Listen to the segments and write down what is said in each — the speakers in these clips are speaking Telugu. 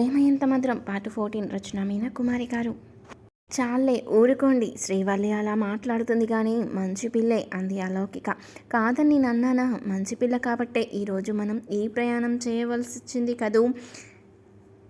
ప్రేమ ఎంత మధురం పాటు ఫోర్టీన్ రచన మీనా కుమారి గారు. చాలే ఊరుకోండి. శ్రీవల్లి అలా మాట్లాడుతుంది కానీ మంచి పిల్లే అంది అలౌకిక. కాదని నన్నానా మంచి పిల్ల కాబట్టే ఈరోజు మనం ఈ ప్రయాణం చేయవలసి వచ్చింది కదూ?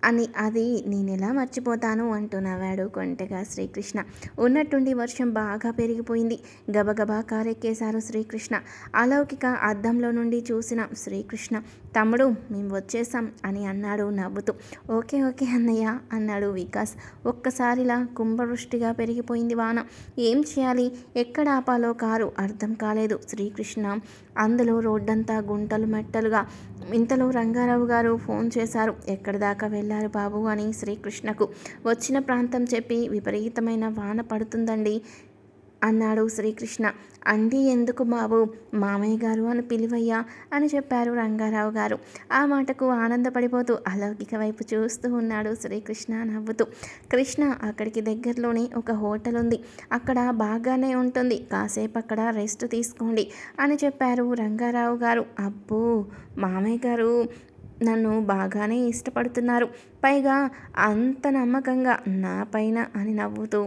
అని అది నేను ఎలా మర్చిపోతాను అంటూ నవ్వాడు కొంటెగా శ్రీకృష్ణ. ఉన్నట్టుండి వర్షం బాగా పెరిగిపోయింది. గబగబా కారెక్కేశారు శ్రీకృష్ణ. అలౌకిక అద్దంలో నుండి చూసిన శ్రీకృష్ణ తమ్ముడు మేము వచ్చేసాం అని అన్నాడు నవ్వుతూ. ఓకే ఓకే అన్నయ్య అన్నాడు వికాస్. ఒక్కసారిలా కుంభవృష్టిగా పెరిగిపోయింది వాన. ఏం చేయాలి? ఎక్కడ ఆపాలో కారు అర్థం కాలేదు శ్రీకృష్ణ. అందులో రోడ్డంతా గుంటలు మెట్టలుగా. ఇంతలో రంగారావు గారు ఫోన్ చేశారు. ఎక్కడి దాకా వెళ్ళి వెళ్ళారు బాబు అని శ్రీకృష్ణకు. వచ్చిన ప్రాంతం చెప్పి విపరీతమైన వాన పడుతుందండి అన్నాడు శ్రీకృష్ణ. అండి ఎందుకు బాబు? మామయ్య గారు అని పిలివయ్యా అని చెప్పారు రంగారావు గారు. ఆ మాటకు ఆనందపడిపోతూ అలౌకిక వైపు చూస్తూ ఉన్నాడు శ్రీకృష్ణ నవ్వుతూ. కృష్ణ అక్కడికి దగ్గరలోనే ఒక హోటల్ ఉంది. అక్కడ బాగానే ఉంటుంది. కాసేపు అక్కడ రెస్ట్ తీసుకోండి అని చెప్పారు రంగారావు గారు. అబ్బో! మామయ్య గారు నన్ను బాగానే ఇష్టపడుతున్నారు. పైగా అంత నమ్మకంగా నా పైన అని నవ్వుతూ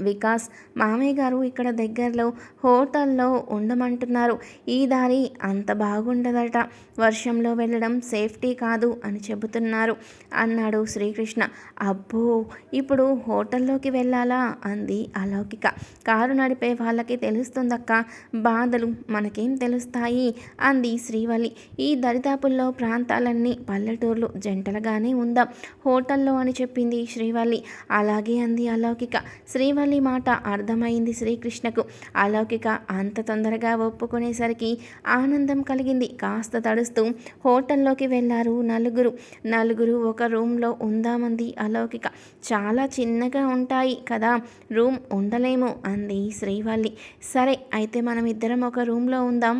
వికాస్ మామయ్య గారు ఇక్కడ దగ్గరలో హోటల్లో ఉండమంటున్నారు. ఈ దారి అంత బాగుండదట. వర్షంలో వెళ్ళడం సేఫ్టీ కాదు అని చెబుతున్నారు. అన్నాడు శ్రీకృష్ణ. అబ్బో ఇప్పుడు హోటల్లోకి వెళ్ళాలా? అంది అలౌకిక. కారు నడిపే వాళ్ళకి తెలుస్తుందక్క. బాధలు మనకేం తెలుస్తాయి? అంది శ్రీవల్లి. ఈ దరిదాపుల్లో ప్రాంతాలన్నీ పల్లెటూర్లు జంటలుగానే ఉందాం. హోటల్లో అని చెప్పింది శ్రీవల్లి. అలాగే అంది అలౌకిక. శ్రీవల్లి శ్రీవల్లి మాట అర్థమైంది శ్రీకృష్ణకు. అలౌకిక అంత తొందరగా ఒప్పుకునేసరికి ఆనందం కలిగింది. కాస్త తడుస్తూ హోటల్లోకి వెళ్ళారు నలుగురు. నలుగురు ఒక రూమ్లో ఉందామంది అలౌకిక. చాలా చిన్నగా ఉంటాయి కదా రూమ్ ఉండలేము అంది శ్రీవల్లి. సరే అయితే మనం ఇద్దరం ఒక రూమ్లో ఉందాం.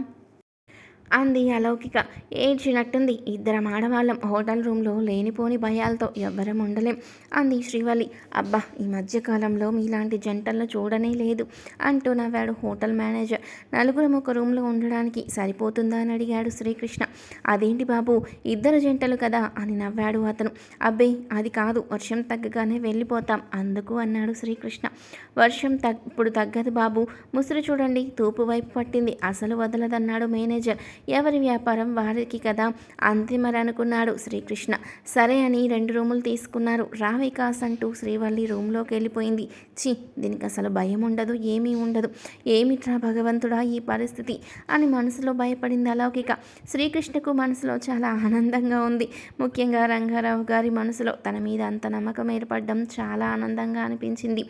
అంది అలౌకిక. ఏడ్చినట్టుంది. ఇద్దరం ఆడవాళ్ళం. హోటల్ రూమ్లో లేనిపోని భయాలతో ఎవ్వరం ఉండలేం అంది శ్రీవల్లి. అబ్బా ఈ మధ్యకాలంలో మీలాంటి జంటలను చూడనే లేదు అంటూ నవ్వాడు హోటల్ మేనేజర్. నలుగురం ఒక రూమ్లో ఉండడానికి సరిపోతుందా అని అడిగాడు శ్రీకృష్ణ. అదేంటి బాబు ఇద్దరు జంటలు కదా అని నవ్వాడు అతను. అబ్బే అది కాదు. వర్షం తగ్గగానే వెళ్ళిపోతాం అందుకు అన్నాడు శ్రీకృష్ణ. వర్షం తగ్ ఇప్పుడు తగ్గదు బాబు. ముసురు చూడండి. తూపు వైపు పట్టింది. అసలు వదలదన్నాడు మేనేజర్. ఎవరి వ్యాపారం వారికి కదా? అంతిమరనుకున్నాడు శ్రీకృష్ణ. సరే అని రెండు రూములు తీసుకున్నారు. రా వికాస్ అంటూ శ్రీవల్లి రూమ్లోకి వెళ్ళిపోయింది. చి దీనికి అసలు భయం ఉండదు ఏమీ ఉండదు. ఏమిట్రా భగవంతుడా ఈ పరిస్థితి? అని మనసులో భయపడింది అలౌకిక. శ్రీకృష్ణకు మనసులో చాలా ఆనందంగా ఉంది. ముఖ్యంగా రంగారావు గారి మనసులో తన మీద అంత నమ్మకం ఏర్పడడం చాలా ఆనందంగా అనిపించింది.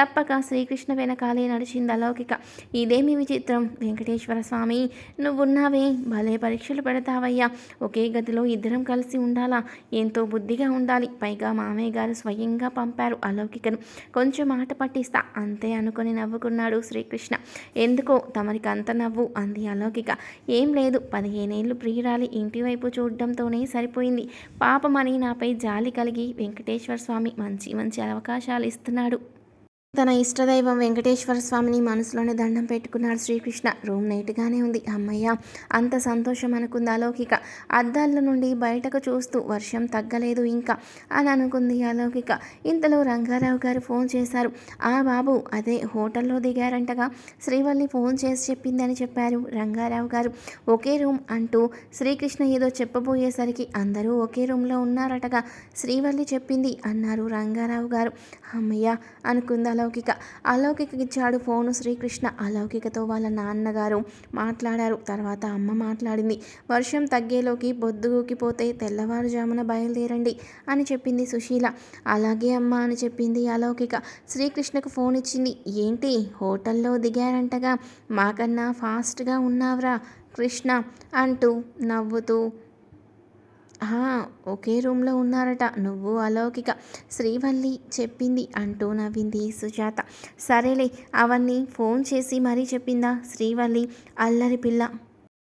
తప్పక శ్రీకృష్ణ వెనకాలే నడిచింది అలౌకిక. ఇదేమి విచిత్రం? వెంకటేశ్వర స్వామి నువ్వున్నావే? భలే పరీక్షలు పెడతావయ్యా. ఒకే గదిలో ఇద్దరం కలిసి ఉండాలా? ఎంతో బుద్ధిగా ఉండాలి. పైగా మామయ్య గారు స్వయంగా పంపారు అలౌకికను. కొంచెం మాట పట్టిస్తా. అంతే అనుకుని నవ్వుకున్నాడు శ్రీకృష్ణ. ఎందుకో? తమరికి అంత నవ్వు అంది అలౌకిక. ఏం లేదు. పదిహేనేళ్ళు ప్రియురాలి. ఇంటి వైపు చూడడంతోనే సరిపోయింది. పాపమని నాపై జాలి కలిగి వెంకటేశ్వర స్వామి మంచి మంచి అవకాశాలు ఇస్తున్నాడు. తన ఇష్టదైవం వెంకటేశ్వర స్వామిని మనసులోనే దండం పెట్టుకున్నాడు శ్రీకృష్ణ. రూమ్ నైట్గానే ఉంది. అమ్మయ్య అంత సంతోషం అనుకుంది అలౌకిక. అద్దాల నుండి బయటకు చూస్తూ వర్షం తగ్గలేదు ఇంకా అని అనుకుంది అలౌకిక. ఇంతలో రంగారావు గారు ఫోన్ చేశారు. ఆ బాబు అదే హోటల్లో దిగారంటగా శ్రీవల్లి ఫోన్ చేసి చెప్పిందని చెప్పారు రంగారావు గారు. ఒకే రూమ్ అంటూ శ్రీకృష్ణ ఏదో చెప్పబోయేసరికి అందరూ ఒకే రూమ్లో ఉన్నారటగా శ్రీవల్లి చెప్పింది అన్నారు రంగారావు గారు. అమ్మయ్య అనుకుంది అలౌకిక. అలౌకిక ఇచ్చాడు ఫోను శ్రీకృష్ణ. అలౌకికతో వాళ్ళ నాన్నగారు మాట్లాడారు. తర్వాత అమ్మ మాట్లాడింది. వర్షం తగ్గేలోకి పోతే తెల్లవారుజామున బయలుదేరండి అని చెప్పింది సుశీల. అలాగే అమ్మ అని చెప్పింది అలౌకిక. శ్రీకృష్ణకు ఫోన్ ఇచ్చింది. ఏంటి? హోటల్లో దిగారంటగా? మాకన్నా ఫాస్ట్గా ఉన్నావురా కృష్ణ అంటూ నవ్వుతూ ఒకే రూమ్లో ఉన్నారట. నువ్వు అలౌకిక. శ్రీవల్లి చెప్పింది అంటూ నవ్వింది సుజాత. సరేలే అవన్నీ ఫోన్ చేసి మరీ చెప్పిందా? శ్రీవల్లి అల్లరి పిల్ల.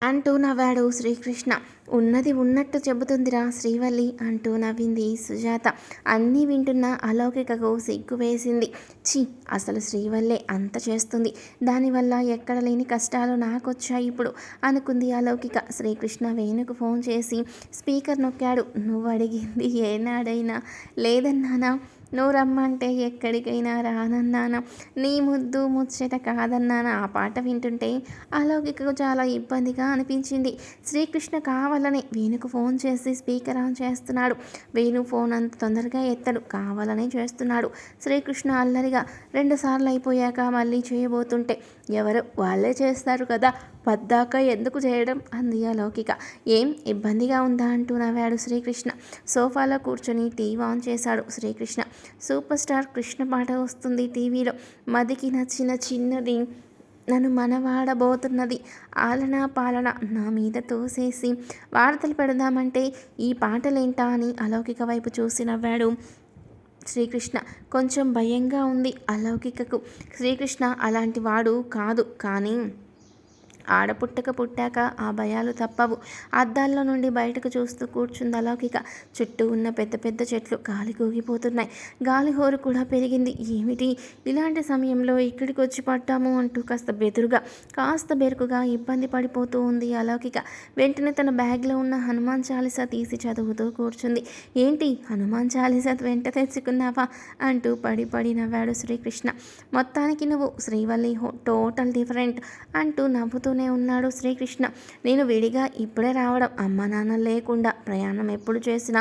అంటూ నవ్వాడు శ్రీకృష్ణ. ఉన్నది ఉన్నట్టు చెబుతుందిరా శ్రీవల్లి అంటూ నవ్వింది సుజాత. అన్నీ వింటున్న అలౌకికకు సిగ్గు వేసింది. ఛీ అసలు శ్రీవల్లే అంత చేస్తుంది. దానివల్ల ఎక్కడ లేని కష్టాలు నాకొచ్చాయి ఇప్పుడు అనుకుంది అలౌకిక. శ్రీకృష్ణ వేణుకు ఫోన్ చేసి స్పీకర్ నొక్కాడు. నువ్వు అడిగింది ఏనాడైనా లేదన్నానా? నువ్వు రమ్మంటే ఎక్కడికైనా రానన్నాను? నీ ముద్దు ముచ్చట కాదన్నాను? ఆ పాట వింటుంటే అలౌకికకు చాలా ఇబ్బందిగా అనిపించింది. శ్రీకృష్ణ కావాలని వేణుకు ఫోన్ చేసి స్పీకర్ ఆన్ చేస్తున్నాడు. వేణు ఫోన్ అంత తొందరగా ఎత్తడు. కావాలనే చేస్తున్నాడు. శ్రీకృష్ణ అల్లరిగా రెండుసార్లు అయిపోయాక మళ్ళీ చేయబోతుంటే ఎవరు? వాళ్ళే చేస్తారు కదా. పద్దాక ఎందుకు చేయడం? అంది అలౌకిక. ఏం? ఇబ్బందిగా ఉందా? అంటూ నవ్వాడు శ్రీకృష్ణ. సోఫాలో కూర్చొని టీవీ ఆన్ చేశాడు శ్రీకృష్ణ. సూపర్ స్టార్ కృష్ణ పాట వస్తుంది టీవీలో. మదికి నచ్చిన చిన్నది నన్ను మనవాడబోతున్నది. ఆలనా పాలన నా మీద తోసేసి వార్తలు పెడదామంటే ఈ పాటలేంటా అని అలౌకిక వైపు చూసి నవ్వాడు శ్రీకృష్ణ. కొంచెం భయంగా ఉంది అలౌకికకు. శ్రీకృష్ణ అలాంటి వాడు కాదు కానీ ఆడపుట్టక పుట్టాక ఆ భయాలు తప్పవు. అద్దాల్లో నుండి బయటకు చూస్తూ కూర్చుంది అలౌకిక. చుట్టూ ఉన్న పెద్ద పెద్ద చెట్లు గాలి కూగిపోతున్నాయి. గాలి హోరు కూడా పెరిగింది. ఏమిటి? ఇలాంటి సమయంలో ఇక్కడికి వచ్చి పట్టాము అంటూ కాస్త బెదురుగా కాస్త బెరుకుగా ఇబ్బంది పడిపోతూ ఉంది అలౌకిక. వెంటనే తన బ్యాగ్లో ఉన్న హనుమాన్ చాలీసా తీసి చదువుతూ కూర్చుంది. ఏంటి హనుమాన్ చాలీసా వెంట తెచ్చుకున్నావా? అంటూ పడి పడి నవ్వాడు శ్రీకృష్ణ. మొత్తానికి నువ్వు శ్రీవల్లి టోటల్ డిఫరెంట్ అంటూ నవ్వుతూ చెప్తూనే ఉన్నాడు శ్రీకృష్ణ. నేను విడిగా ఇప్పుడే రావడం అమ్మ నాన్న లేకుండా ప్రయాణం ఎప్పుడు చేసినా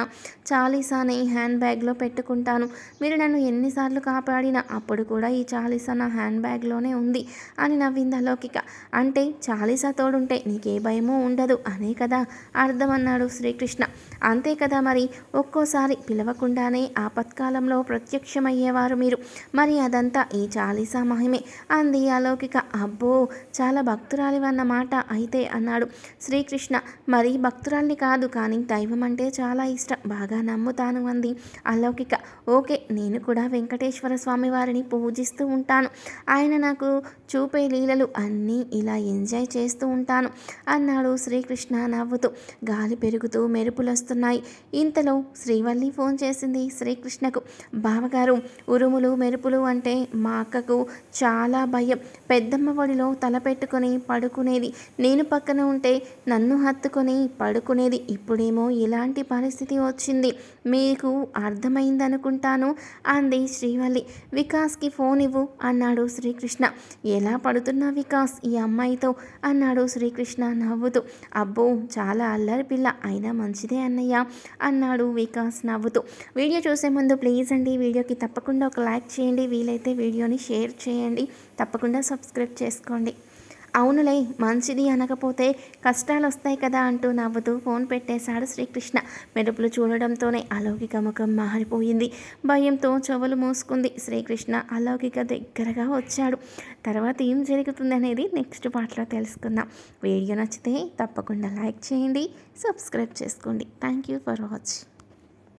చాలీసాని హ్యాండ్ బ్యాగ్లో పెట్టుకుంటాను. మీరు నన్ను ఎన్నిసార్లు కాపాడినా అప్పుడు కూడా ఈ చాలీసా నా హ్యాండ్ బ్యాగ్లోనే ఉంది అని నవ్వింది అలౌకిక. అంటే చాలీసా తోడుంటే నీకే భయమూ ఉండదు అనే కదా అర్థమన్నాడు శ్రీకృష్ణ. అంతే కదా మరి ఒక్కోసారి పిలవకుండానే ఆపత్కాలంలో ప్రత్యక్షమయ్యేవారు మీరు. మరి అదంతా ఈ చాలీసా మహిమే అంది అలౌకిక. అబ్బో చాలా భక్తురాలి మాట అయితే అన్నాడు. శ్రీకృష్ణ మరి భక్తురాల్ని కాదు కానీ దైవం అంటే చాలా ఇష్టం. బాగా నమ్ముతాను అంది. అలౌకిక. ఓకే నేను కూడా వెంకటేశ్వర స్వామి వారిని పూజిస్తూ ఉంటాను. ఆయన నాకు చూపే లీలలు అన్నీ ఇలా ఎంజాయ్ చేస్తూ ఉంటాను అన్నాడు శ్రీకృష్ణ నవ్వుతూ. గాలి పెరుగుతూ మెరుపులు వస్తున్నాయి ఇంతలో శ్రీవల్లి ఫోన్ చేసింది శ్రీకృష్ణకు. బావగారు ఉరుములు మెరుపులు అంటే మా అక్కకు చాలా భయం. పెద్దమ్మ ఒడిలో తల పెట్టుకొని పడు పడుకునేది. నేను పక్కన ఉంటే నన్ను హత్తుకొని పడుకునేది. ఇప్పుడేమో ఇలాంటి పరిస్థితి వచ్చింది. మీకు అర్థమైందనుకుంటాను అంది శ్రీవల్లి. వికాస్కి ఫోన్ ఇవ్వు అన్నాడు శ్రీకృష్ణ. ఎలా పడుతున్నా వికాస్? ఈ అమ్మాయితో అన్నాడు శ్రీకృష్ణ నవ్వుతూ. అబ్బో చాలా అల్లరి పిల్ల. అయినా మంచిదే అన్నయ్య అన్నాడు వికాస్ నవ్వుతూ. వీడియో చూసే ముందు ప్లీజ్ అండి వీడియోకి తప్పకుండా ఒక లైక్ చేయండి. వీలైతే వీడియోని షేర్ చేయండి. తప్పకుండా సబ్స్క్రైబ్ చేసుకోండి. అవునులే మంచిది అనకపోతే కష్టాలు వస్తాయి కదా అంటూ నవ్వుతూ ఫోన్ పెట్టేశాడు శ్రీకృష్ణ. మెరుపులు చూడడంతోనే అలౌకిక ముఖం మారిపోయింది. భయంతో చెవులు మూసుకుంది శ్రీకృష్ణ. అలౌకిక దగ్గరగా వచ్చాడు. తర్వాత ఏం జరుగుతుంది అనేది నెక్స్ట్ పాటలో తెలుసుకుందాం. వీడియో నచ్చితే తప్పకుండా లైక్ చేయండి సబ్స్క్రైబ్ చేసుకోండి. Thank you for watching